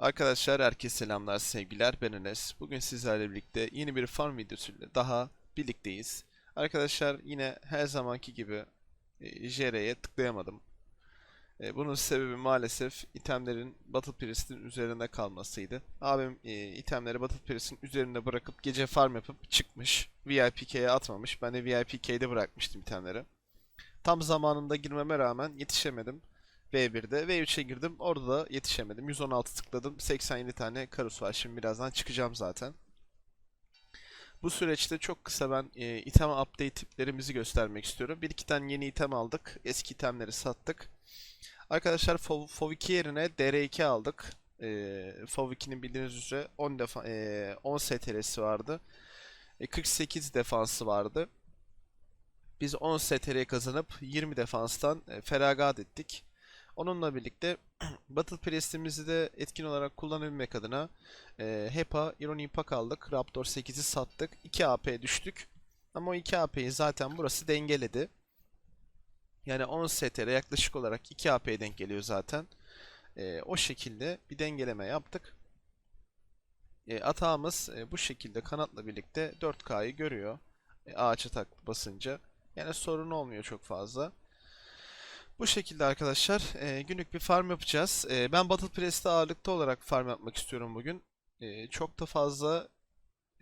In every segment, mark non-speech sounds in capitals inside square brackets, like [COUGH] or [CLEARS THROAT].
Arkadaşlar herkese selamlar, sevgiler. Ben Enes. Bugün sizlerle birlikte yeni bir farm videosuyla daha birlikteyiz. Arkadaşlar yine her zamanki gibi e, JR'ye tıklayamadım. E, bunun sebebi maalesef itemlerin Battle Priest'in üzerinde kalmasıydı. Abim e, itemleri Battle Priest'in üzerinde bırakıp gece farm yapıp çıkmış. VIPK'ye atmamış. Ben de VIPK'de bırakmıştım itemleri. Tam zamanında girmeme rağmen yetişemedim. V1'de. V3'e girdim. Orada da yetişemedim. 116 tıkladım. 87 tane karus var. Şimdi birazdan çıkacağım zaten. Bu süreçte çok kısa ben e, item update tiplerimizi göstermek istiyorum. Bir iki tane yeni item aldık. Eski itemleri sattık. Arkadaşlar FOV, FOV 2 yerine DR2 aldık. E, FOV 2'nin bildiğiniz üzere 10 defa e, 10 STR'si vardı. E, 48 defansı vardı. Biz 10 STR kazanıp 20 defanstan e, feragat ettik. Onunla birlikte [CLEARS THROAT] Battle Priest'imizi de etkin olarak kullanabilmek adına e, HEPA, Irony Impact aldık. Raptor 8'i sattık. 2 AP düştük. Ama o 2 AP'yi zaten burası dengeledi. Yani 10 STR yaklaşık olarak 2 AP'ye denk geliyor zaten. E, o şekilde bir dengeleme yaptık. E, atağımız e, bu şekilde kanatla birlikte 4K'yı görüyor. E, ağaç atak basınca. Yani sorun olmuyor çok fazla. Bu şekilde arkadaşlar e, günlük bir farm yapacağız. E, ben Battle Press'te ağırlıklı olarak farm yapmak istiyorum bugün. E, çok da fazla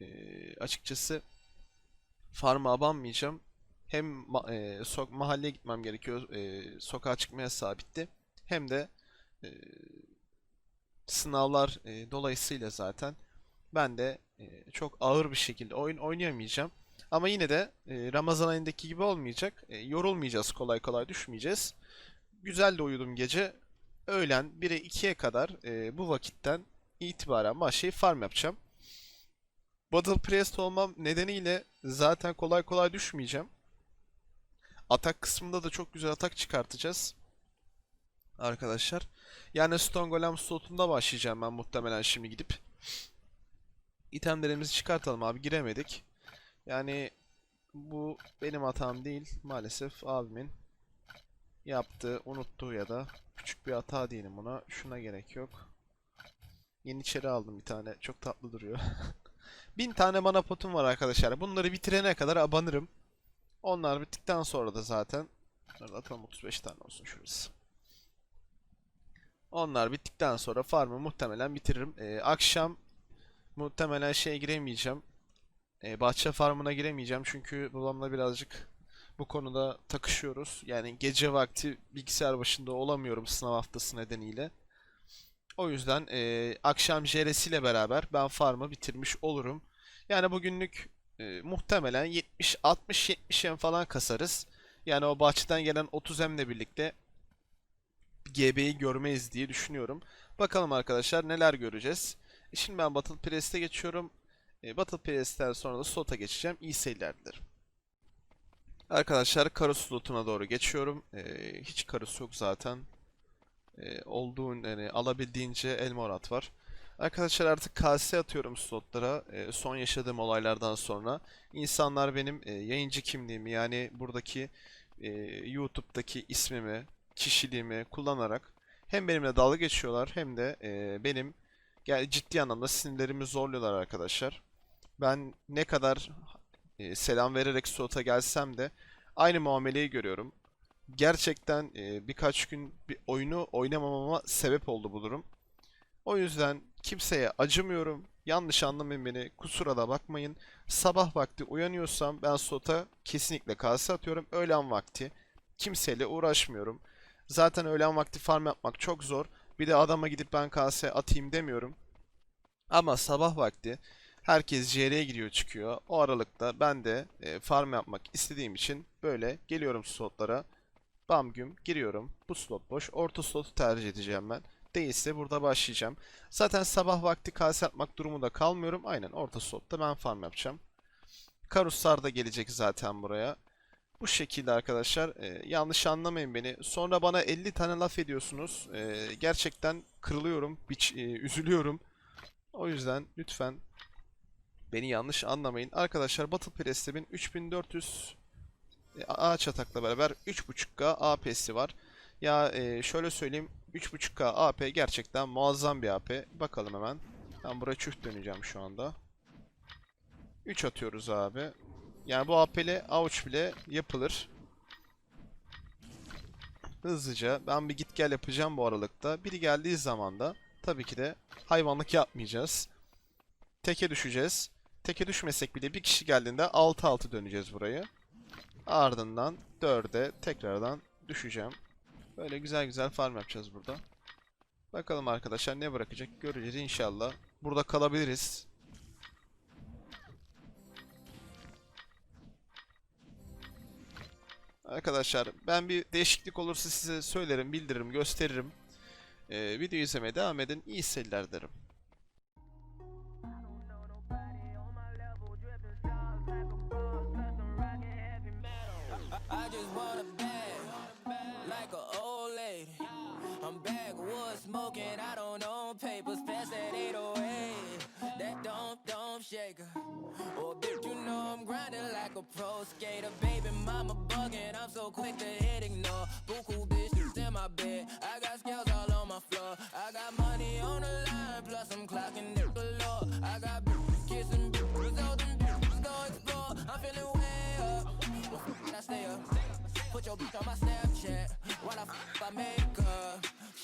e, açıkçası farm'a abanmayacağım. Hem e, sok mahalleye gitmem gerekiyor. E, sokağa çıkmaya sabitti. Hem de e, sınavlar e, dolayısıyla zaten ben de e, çok ağır bir şekilde oyun oynayamayacağım. Ama yine de e, Ramazan ayındaki gibi olmayacak. E, yorulmayacağız, kolay kolay düşmeyeceğiz. Güzel de uyudum gece. Öğlen 1'e 2'ye kadar e, bu vakitten itibaren başlayıp farm yapacağım. Battle Priest olmam nedeniyle zaten kolay kolay düşmeyeceğim. Atak kısmında da çok güzel atak çıkartacağız. Arkadaşlar. Yani Stone Golem slotunda başlayacağım ben muhtemelen şimdi gidip. İtemlerimizi çıkartalım abi giremedik. Yani bu benim hatam değil. Maalesef abimin yaptığı, unuttuğu ya da küçük bir hata diyelim buna. Şuna gerek yok. Yeniçeri aldım bir tane. Çok tatlı duruyor. [LAUGHS] Bin tane mana potum var arkadaşlar. Bunları bitirene kadar abanırım. Onlar bittikten sonra da zaten Bunları atalım 35 tane olsun şurası. Onlar bittikten sonra farmı muhtemelen bitiririm. Ee, akşam muhtemelen şeye giremeyeceğim. Ee, bahçe farmına giremeyeceğim çünkü babamla birazcık bu konuda takışıyoruz. Yani gece vakti bilgisayar başında olamıyorum sınav haftası nedeniyle. O yüzden e, akşam JR'siyle beraber ben farmı bitirmiş olurum. Yani bugünlük e, muhtemelen 70 60 70 em falan kasarız. Yani o bahçeden gelen 30 emle birlikte GB'yi görmeyiz diye düşünüyorum. Bakalım arkadaşlar neler göreceğiz. E, Şimdi ben Battle Press'e geçiyorum. E, Battle Press'ten sonra da slot'a geçeceğim. İyi seyirler dilerim. Arkadaşlar Karus slotuna doğru geçiyorum. E, hiç Karus yok zaten. E, olduğun yani alabildiğince Elmorat var. Arkadaşlar artık KS atıyorum slotlara. E, son yaşadığım olaylardan sonra insanlar benim e, yayıncı kimliğimi yani buradaki e, YouTube'daki ismimi, kişiliğimi kullanarak hem benimle dalga geçiyorlar hem de e, benim yani ciddi anlamda sinirlerimi zorluyorlar arkadaşlar. Ben ne kadar e, selam vererek slota gelsem de aynı muameleyi görüyorum. Gerçekten e, birkaç gün bir oyunu oynamamama sebep oldu bu durum. O yüzden kimseye acımıyorum. Yanlış anlamayın beni. Kusura da bakmayın. Sabah vakti uyanıyorsam ben slota kesinlikle kase atıyorum. Öğlen vakti kimseyle uğraşmıyorum. Zaten öğlen vakti farm yapmak çok zor. Bir de adama gidip ben kase atayım demiyorum. Ama sabah vakti herkes JR'ye giriyor çıkıyor. O aralıkta ben de e, farm yapmak istediğim için böyle geliyorum slotlara. Bam güm giriyorum. Bu slot boş. Orta slotu tercih edeceğim ben. Değilse burada başlayacağım. Zaten sabah vakti kase atmak durumunda kalmıyorum. Aynen orta slotta ben farm yapacağım. Karuslar da gelecek zaten buraya. Bu şekilde arkadaşlar. E, yanlış anlamayın beni. Sonra bana 50 tane laf ediyorsunuz. E, gerçekten kırılıyorum. Biç, e, üzülüyorum. O yüzden lütfen beni yanlış anlamayın. Arkadaşlar Battle Press'te 3400 e, ağaç atakla beraber 3.5K AP'si var. Ya e, şöyle söyleyeyim. 3.5K AP gerçekten muazzam bir AP. Bakalım hemen. Ben buraya çift döneceğim şu anda. 3 atıyoruz abi. Yani bu AP ile avuç bile yapılır. Hızlıca ben bir git gel yapacağım bu aralıkta. Biri geldiği zaman da tabii ki de hayvanlık yapmayacağız. Teke düşeceğiz. Teke düşmesek bile bir kişi geldiğinde 6-6 döneceğiz burayı. Ardından 4'e tekrardan düşeceğim. Böyle güzel güzel farm yapacağız burada. Bakalım arkadaşlar ne bırakacak göreceğiz inşallah. Burada kalabiliriz. Arkadaşlar ben bir değişiklik olursa size söylerim, bildiririm, gösteririm. Ee, video izlemeye devam edin. İyi seyirler derim. I'm smoking, I don't own papers, pass that 808. That don't, don't shake her. Oh, bitch, you know I'm grinding like a pro skater. Baby, mama bugging, I'm so quick to hit ignore. Buku bitches in my bed, I got scales all on my floor. I got money on the line, plus I'm clocking it galore. I got bitches kissing bitches, all them bitches go explore. I'm feeling way up. Well, I stay up. Put your bitch on my Snapchat while I f- I make.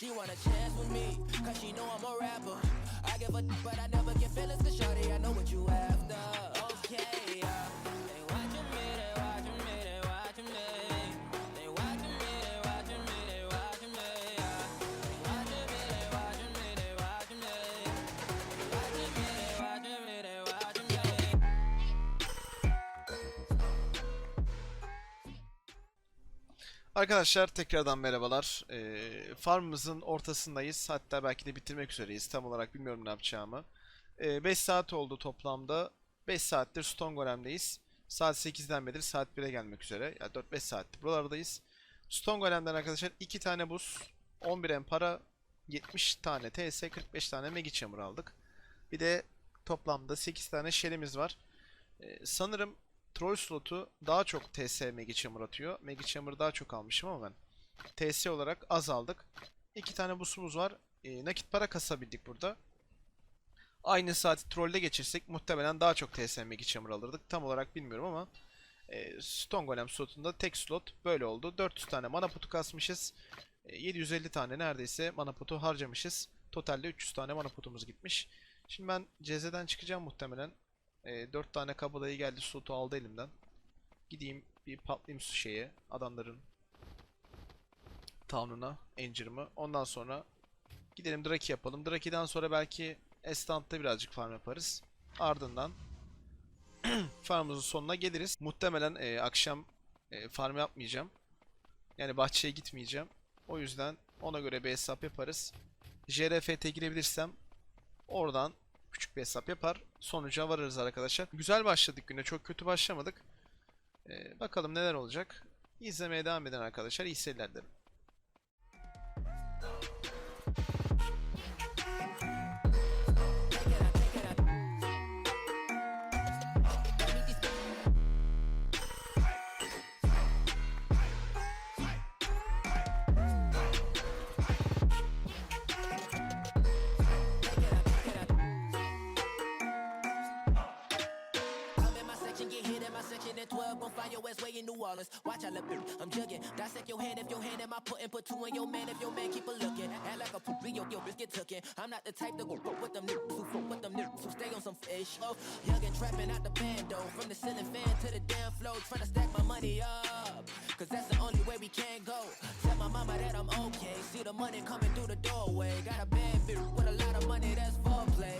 She want a chance with me, cause she know I'm a rapper. I give a d- but I never get feelings to shorty. I know what you after. Arkadaşlar tekrardan merhabalar. Ee, farmımızın ortasındayız. Hatta belki de bitirmek üzereyiz. Tam olarak bilmiyorum ne yapacağımı. 5 saat oldu toplamda. 5 saattir Stone Golem'deyiz. Saat 8'den beri saat 1'e gelmek üzere. Yani 4-5 saattir buralardayız. Stone Golem'den arkadaşlar 2 tane buz, 11 en para, 70 tane TS, 45 tane Megi Chamber aldık. Bir de toplamda 8 tane shell'imiz var. Ee, sanırım Troll slotu daha çok TS Megi Chamber atıyor. Megi Chamber daha çok almışım ama ben. TS olarak az aldık. İki tane busumuz var. Ee, nakit para kasabildik burada. Aynı saati trollde geçirsek muhtemelen daha çok TS Megi Chamber alırdık. Tam olarak bilmiyorum ama e, Stone Golem slotunda tek slot böyle oldu. 400 tane mana potu kasmışız. E, 750 tane neredeyse mana potu harcamışız. Totalde 300 tane mana potumuz gitmiş. Şimdi ben CZ'den çıkacağım muhtemelen. E, 4 tane kabadayı geldi slotu aldı elimden. Gideyim bir patlayayım şeye adamların town'una, Anger'ımı. Ondan sonra gidelim Draki yapalım. Draki'den sonra belki Estant'ta birazcık farm yaparız. Ardından [CLEARS THROAT] farmımızın sonuna geliriz. Muhtemelen e, akşam e, farm yapmayacağım. Yani bahçeye gitmeyeceğim. O yüzden ona göre bir hesap yaparız. JRFT girebilirsem oradan küçük bir hesap yapar. Sonuca varırız arkadaşlar. Güzel başladık güne. Çok kötü başlamadık. Ee, bakalım neler olacak. İzlemeye devam edin arkadaşlar. İyi seyirler dilerim. Watch I look, mm, I'm jugging. Dissect your hand if your hand in my putting, put two in your man if your man keep a looking. Act like a poopy, yo, yo, bitch get tookin'. I'm not the type to go fuck with them niggas who fuck with them niggas who stay on some fish. Oh, young and trapping out the bando. From the ceiling fan to the damn floor, trying to stack my money up. Cause that's the only way we can go. Tell my mama that I'm okay. See the money coming through the doorway. Got a bad bitch with a lot of money, that's foreplay.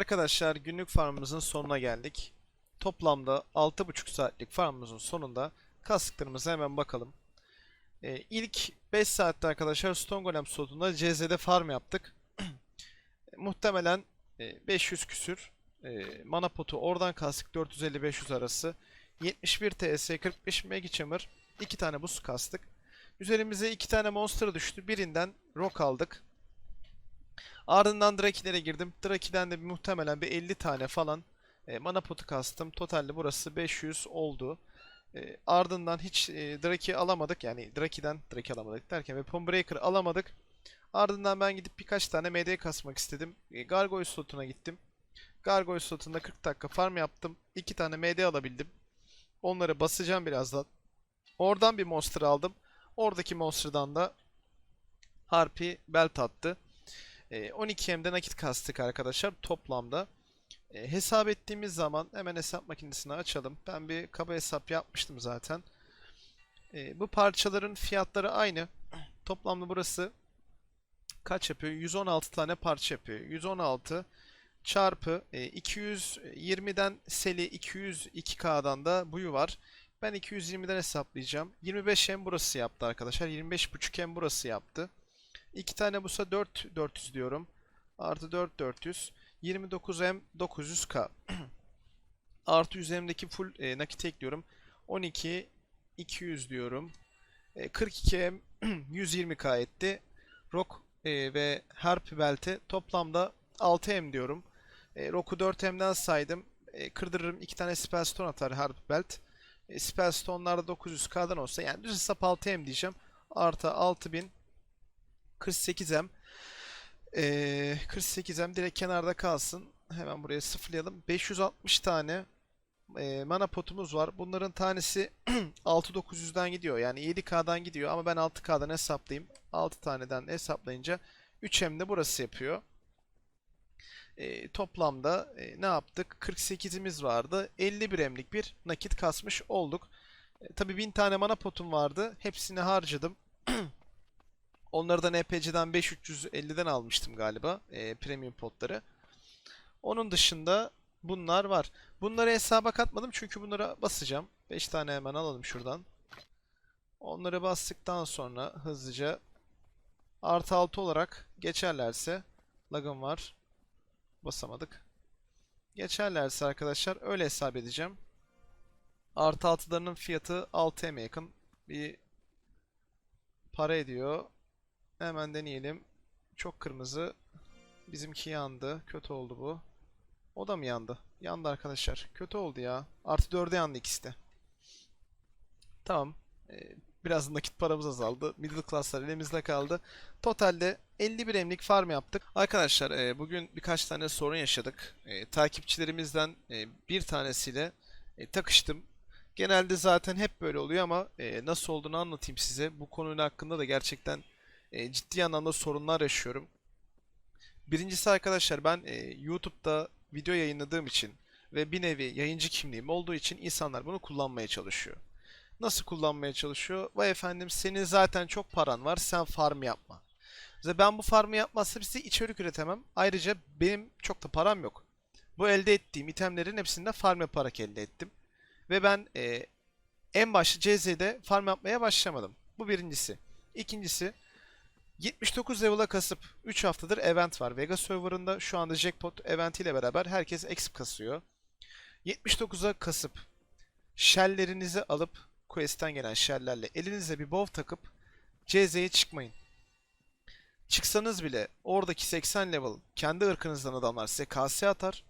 Arkadaşlar günlük farmımızın sonuna geldik. Toplamda 6,5 saatlik farmımızın sonunda kastıklarımıza hemen bakalım. Ee, ilk 5 saatte arkadaşlar Stone Golem slotunda CZ'de farm yaptık. [CLEARS THROAT] Muhtemelen e, 500 küsür e, mana potu oradan kastık 450-500 arası. 71 TS 45 Megi Chamber iki tane buz kastık. Üzerimize iki tane monster düştü. Birinden rock aldık. Ardından Draki'lere girdim. Draki'den de muhtemelen bir 50 tane falan e, mana potu kastım. Totalde burası 500 oldu. E, ardından hiç e, Draki alamadık. Yani Draki'den Draki alamadık derken ve Breaker alamadık. Ardından ben gidip birkaç tane MD kasmak istedim. E, Gargoyle slotuna gittim. Gargoyle slotunda 40 dakika farm yaptım. 2 tane MD alabildim. Onları basacağım birazdan. Oradan bir monster aldım. Oradaki monster'dan da Harpy belt attı. E, 12M'de nakit kastık arkadaşlar toplamda. E, hesap ettiğimiz zaman hemen hesap makinesini açalım. Ben bir kaba hesap yapmıştım zaten. E, bu parçaların fiyatları aynı. Toplamda burası kaç yapıyor? 116 tane parça yapıyor. 116 çarpı e, 220'den seli 202K'dan da buyu var. Ben 220'den hesaplayacağım. 25M burası yaptı arkadaşlar. 25.5M burası yaptı. 2 tane busa 4 400 diyorum. Artı 4 400. 29M 900K. Artı üzerimdeki full e, nakit ekliyorum. 12 200 diyorum. E, 42M 120K [CLEARS THROAT] etti. Rock e, ve Harp Belt'e toplamda 6M diyorum. E, Rock'u 4M'den saydım. E, kırdırırım 2 tane Spellstone atar Harp Belt. E, Spellstone'lar da 900K'dan olsa yani düz hesap 6M diyeceğim. Artı 6000 48M. Ee, 48M direkt kenarda kalsın. Hemen buraya sıfırlayalım. 560 tane e, mana potumuz var. Bunların tanesi [CLEARS THROAT] 6900'den gidiyor. Yani 7K'dan gidiyor ama ben 6K'dan hesaplayayım. 6 taneden hesaplayınca 3M de burası yapıyor. E, toplamda e, ne yaptık? 48'imiz vardı. 51M'lik bir nakit kasmış olduk. E, tabii 1000 tane mana potum vardı. Hepsini harcadım. [CLEARS THROAT] Onları da NPC'den 5350'den almıştım galiba. E, premium potları. Onun dışında bunlar var. Bunları hesaba katmadım çünkü bunlara basacağım. 5 tane hemen alalım şuradan. Onları bastıktan sonra hızlıca artı 6 olarak geçerlerse lagım var. Basamadık. Geçerlerse arkadaşlar öyle hesap edeceğim. Artı 6'larının fiyatı 6M'ye yakın bir para ediyor. Hemen deneyelim. Çok kırmızı. Bizimki yandı. Kötü oldu bu. O da mı yandı? Yandı arkadaşlar. Kötü oldu ya. Artı 4'e yandı ikisi de. Tamam. Ee, biraz nakit paramız azaldı. Middle class'lar elimizde kaldı. Totalde 51 emlik farm yaptık. Arkadaşlar e, bugün birkaç tane sorun yaşadık. E, takipçilerimizden e, bir tanesiyle e, takıştım. Genelde zaten hep böyle oluyor ama e, nasıl olduğunu anlatayım size. Bu konuyla hakkında da gerçekten e, ciddi anlamda sorunlar yaşıyorum. Birincisi arkadaşlar ben e, YouTube'da video yayınladığım için ve bir nevi yayıncı kimliğim olduğu için insanlar bunu kullanmaya çalışıyor. Nasıl kullanmaya çalışıyor? Vay efendim senin zaten çok paran var sen farm yapma. Mesela ben bu farmı yapmazsa size içerik üretemem. Ayrıca benim çok da param yok. Bu elde ettiğim itemlerin hepsinde farm yaparak elde ettim. Ve ben e, en başta CZ'de farm yapmaya başlamadım. Bu birincisi. İkincisi 79 level'a kasıp 3 haftadır event var. Vega serverında şu anda jackpot event ile beraber herkes exp kasıyor. 79'a kasıp shell'lerinizi alıp quest'ten gelen shell'lerle elinize bir bow takıp CZ'ye çıkmayın. Çıksanız bile oradaki 80 level kendi ırkınızdan adamlar size KS atar.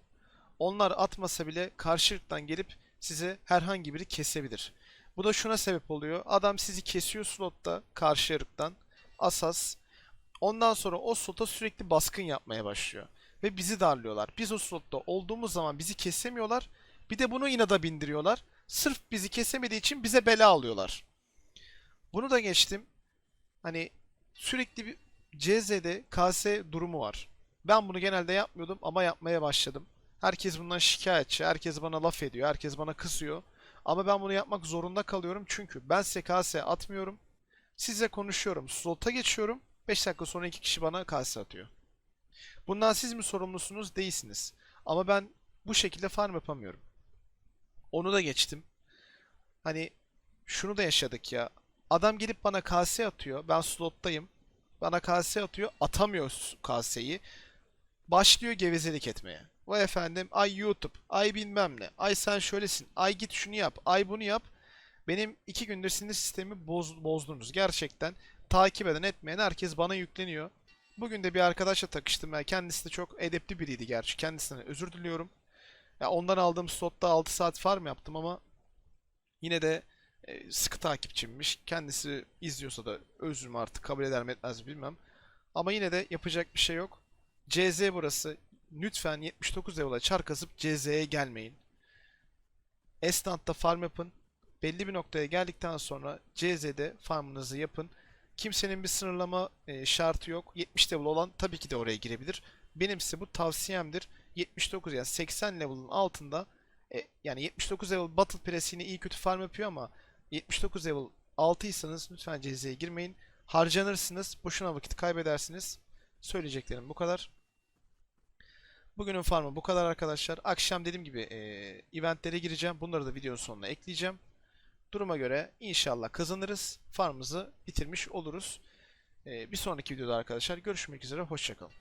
Onlar atmasa bile karşı ırktan gelip size herhangi biri kesebilir. Bu da şuna sebep oluyor. Adam sizi kesiyor slotta karşı ırktan. Asas. Ondan sonra o slota sürekli baskın yapmaya başlıyor. Ve bizi darlıyorlar. Biz o slotta olduğumuz zaman bizi kesemiyorlar. Bir de bunu inada bindiriyorlar. Sırf bizi kesemediği için bize bela alıyorlar. Bunu da geçtim. Hani sürekli bir CZ'de KS durumu var. Ben bunu genelde yapmıyordum ama yapmaya başladım. Herkes bundan şikayetçi. Herkes bana laf ediyor. Herkes bana kızıyor. Ama ben bunu yapmak zorunda kalıyorum. Çünkü ben size KS atmıyorum. Size konuşuyorum. Slota geçiyorum. 5 dakika sonra iki kişi bana KS atıyor. Bundan siz mi sorumlusunuz? Değilsiniz. Ama ben bu şekilde farm yapamıyorum. Onu da geçtim. Hani şunu da yaşadık ya. Adam gelip bana KS atıyor. Ben slottayım. Bana KS atıyor. Atamıyor KS'yi. Başlıyor gevezelik etmeye. Vay efendim ay YouTube, ay bilmem ne, ay sen şöylesin, ay git şunu yap, ay bunu yap. Benim iki gündür sinir sistemi boz, bozdunuz. Gerçekten takip eden etmeyen herkes bana yükleniyor. Bugün de bir arkadaşla takıştım. Yani kendisi de çok edepli biriydi gerçi. Kendisinden özür diliyorum. Ya ondan aldığım slotta 6 saat farm yaptım ama yine de e, sıkı takipçimmiş. Kendisi izliyorsa da özrümü artık kabul eder mi etmez mi bilmem. Ama yine de yapacak bir şey yok. CZ burası. Lütfen 79 level'a çar kasıp CZ'ye gelmeyin. Estant'ta farm yapın. Belli bir noktaya geldikten sonra CZ'de farmınızı yapın. Kimsenin bir sınırlama e, şartı yok. 70 level olan tabii ki de oraya girebilir. Benim size bu tavsiyemdir. 79 yani 80 level'ın altında e, yani 79 level Battle Press iyi kötü farm yapıyor ama 79 level altıysanız lütfen CZ'ye girmeyin. Harcanırsınız. Boşuna vakit kaybedersiniz. Söyleyeceklerim bu kadar. Bugünün farmı bu kadar arkadaşlar. Akşam dediğim gibi e, eventlere gireceğim. Bunları da videonun sonuna ekleyeceğim. Duruma göre inşallah kazanırız. Farmımızı bitirmiş oluruz. E, bir sonraki videoda arkadaşlar görüşmek üzere. Hoşçakalın.